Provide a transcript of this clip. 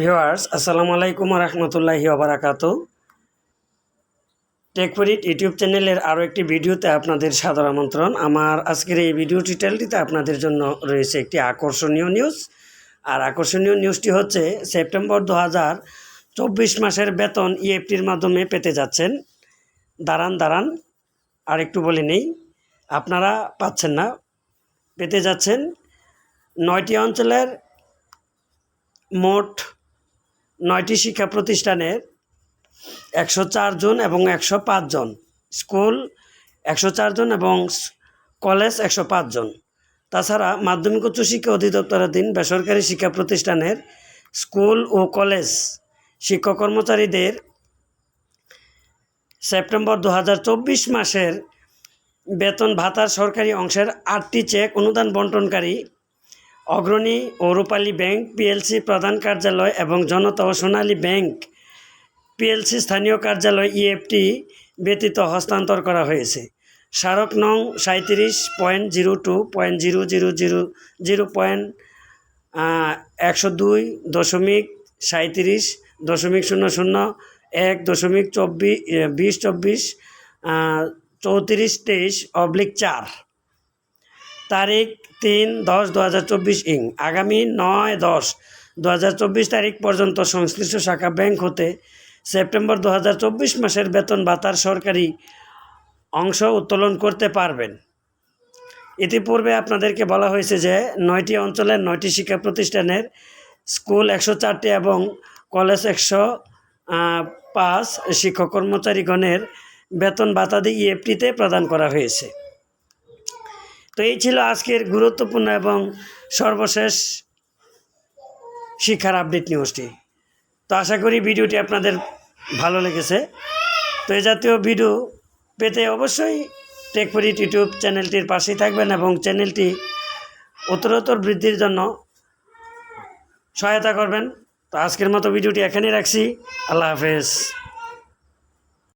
Viewers, আসসালামু আলাইকুম রহমতুল্লাহি ওবরাকাত। টেকপরিট ইউটিউব চ্যানেলের আরও একটি ভিডিওতে আপনাদের সাদর আমন্ত্রণ। আমার আজকের এই ভিডিও টিটেলটিতে আপনাদের জন্য রয়েছে একটি আকর্ষণীয় নিউজ। আর আকর্ষণীয় নিউজটি হচ্ছে, সেপ্টেম্বর দু হাজার চব্বিশ মাসের বেতন ইএফটির মাধ্যমে পেতে যাচ্ছেন। দাঁড়ান দাঁড়ান আর একটু বলে নেই, আপনারা পাচ্ছেন না। পেতে যাচ্ছেন নয়টি অঞ্চলের মোট নয়টি শিক্ষা প্রতিষ্ঠানের একশো চারজন এবং একশো পাঁচজন স্কুল একশো চারজন এবং কলেজ একশো পাঁচজন তাছাড়া মাধ্যমিক উচ্চ শিক্ষা অধিদপ্তরাধীন বেসরকারি শিক্ষা প্রতিষ্ঠানের স্কুল ও কলেজ শিক্ষক কর্মচারীদের সেপ্টেম্বর দু হাজার চব্বিশ মাসের বেতন ভাতার সরকারি অংশের আটটি চেক অনুদান বন্টনকারী অগ্রণী ও রূপালী ব্যাংক পিএলসি প্রধান কার্যালয় এবং জনতা ও সোনালী ব্যাংক পিএলসি স্থানীয় কার্যালয় ইএফটি ব্যতীত হস্তান্তর করা হয়েছে। স্মারক নং সাঁত্রিশ point zero two point zero zero zero zero point একশো দুই দশমিক সাঁত্রিশ দশমিক শূন্য শূন্য এক দশমিক চব্বিশ বিশ চব্বিশ চৌত্রিশ তেইশ অবলিক চার। তারিখ তিন দশ দু হাজার চব্বিশ ইং। আগামী নয় দশ দু হাজার চব্বিশ তারিখ পর্যন্ত সংশ্লিষ্ট শাখা ব্যাংক হতে সেপ্টেম্বর দু হাজার চব্বিশ মাসের বেতন ভাতার সরকারি অংশ উত্তোলন করতে পারবেন। ইতিপূর্বে আপনাদেরকে বলা হয়েছে যে, নয়টি অঞ্চলের নয়টি শিক্ষা প্রতিষ্ঠানের স্কুল একশো চারটি এবং কলেজ একশো পাঁচ শিক্ষক কর্মচারীগণের বেতন ভাতাদি ইএফটিতে প্রদান করা হয়েছে। তো এই ছিল আজকের গুরুত্বপূর্ণ এবং সর্বশেষ শিক্ষার আপডেট নিউজটি তো আশা করি ভিডিওটি আপনাদের ভালো লেগেছে। তো এই জাতীয় ভিডিও পেতে অবশ্যই টেকপরিট ইউটিউব চ্যানেলটির পাশেই থাকবেন এবং চ্যানেলটি উত্তরোত্তর বৃদ্ধির জন্য সহায়তা করবেন। তো আজকের মতো ভিডিওটি এখানেই রাখছি। আল্লাহ হাফেজ।